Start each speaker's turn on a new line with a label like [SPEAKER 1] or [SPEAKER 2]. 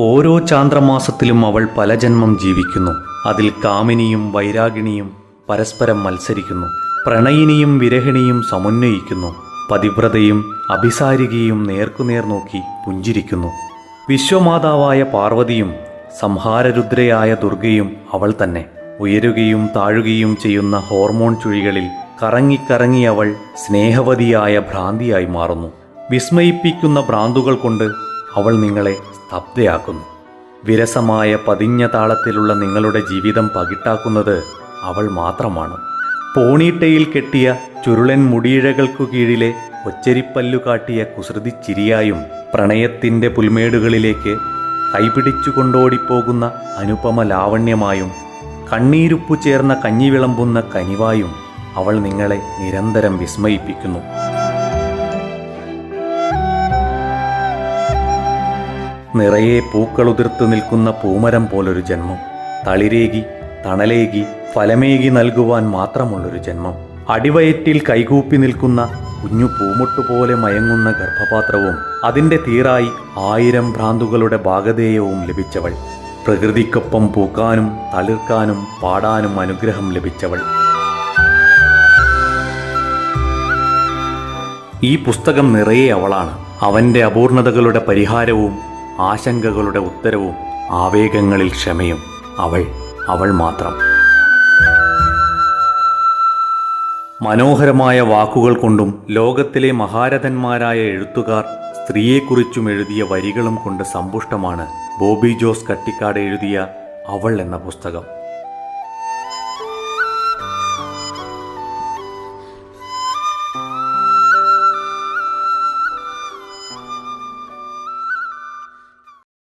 [SPEAKER 1] ഓരോ ചാന്ദ്രമാസത്തിലും അവൾ പല ജന്മം ജീവിക്കുന്നു. അതിൽ കാമിനിയും വൈരാഗിണിയും പരസ്പരം മത്സരിക്കുന്നു. പ്രണയിനിയും വിരഹിണിയും സമുന്നയിക്കുന്നു പതിവ്രതയും അഭിസാരികയും നേർക്കുനേർ നോക്കി പുഞ്ചിരിക്കുന്നു. വിശ്വമാതാവായ പാർവതിയും സംഹാരരുദ്രയായ ദുർഗയും അവൾ തന്നെ. ഉയരുകയും താഴുകയും ചെയ്യുന്ന ഹോർമോൺ ചുഴികളിൽ കറങ്ങിക്കറങ്ങി അവൾ സ്നേഹവതിയായ ഭ്രാന്തിയായി മാറുന്നു. വിസ്മയിപ്പിക്കുന്ന ഭ്രാന്തുകൾ കൊണ്ട് അവൾ നിങ്ങളെ സ്തബ്ധയാക്കുന്നു വിരസമായ പതിഞ്ഞ താളത്തിലുള്ള നിങ്ങളുടെ ജീവിതം പകിട്ടാക്കുന്നത് അവൾ മാത്രമാണ്. പോണീട്ടയിൽ കെട്ടിയ ചുരുളൻ മുടിയിഴകൾക്കു കീഴിലെ ഒച്ചരിപ്പല്ലു കാട്ടിയ കുസൃതി ചിരിയായും പ്രണയത്തിന്റെ പുൽമേടുകളിലേക്ക് കൈപിടിച്ചു കൊണ്ടോടിപ്പോകുന്ന അനുപമ ലാവണ്യമായും കണ്ണീരുപ്പു ചേർന്ന കഞ്ഞി വിളമ്പുന്ന കനിവായും അവൾ നിങ്ങളെ നിരന്തരം വിസ്മയിപ്പിക്കുന്നു. നിറയെ പൂക്കളുതിർത്ത് നിൽക്കുന്ന പൂമരം പോലൊരു ജന്മം. തളിരേകി തണലേകി ഫലമേകി നൽകുവാൻ മാത്രമുള്ളൊരു ജന്മം. അടിവയറ്റിൽ കൈകൂപ്പി നിൽക്കുന്ന കുഞ്ഞു പൂമുട്ടുപോലെ മയങ്ങുന്ന ഗർഭപാത്രവും അതിന്റെ തീറായി ആയിരം ഭ്രാന്തുകളുടെ ഭാഗധേയവും ലഭിച്ചവൾ. പ്രകൃതിക്കൊപ്പം പൂക്കാനും തളിർക്കാനും പാടാനും അനുഗ്രഹം ലഭിച്ചവൾ. ഈ പുസ്തകം നിറയെ അവളാണ്. അവന്റെ അപൂർണതകളുടെ പരിഹാരവും ആശങ്കകളുടെ ഉത്തരവും ആവേഗങ്ങളിൽ ക്ഷമയും അവൾ അവൾ മാത്രം. മനോഹരമായ വാക്കുകൾ കൊണ്ടും ലോകത്തിലെ മഹാരഥന്മാരായ എഴുത്തുകാർ സ്ത്രീയെക്കുറിച്ചും എഴുതിയ വരികളും കൊണ്ട് സമ്പുഷ്ടമാണ് ബോബി ജോസ് കട്ടിക്കാട് എഴുതിയ അവൾ എന്ന പുസ്തകം.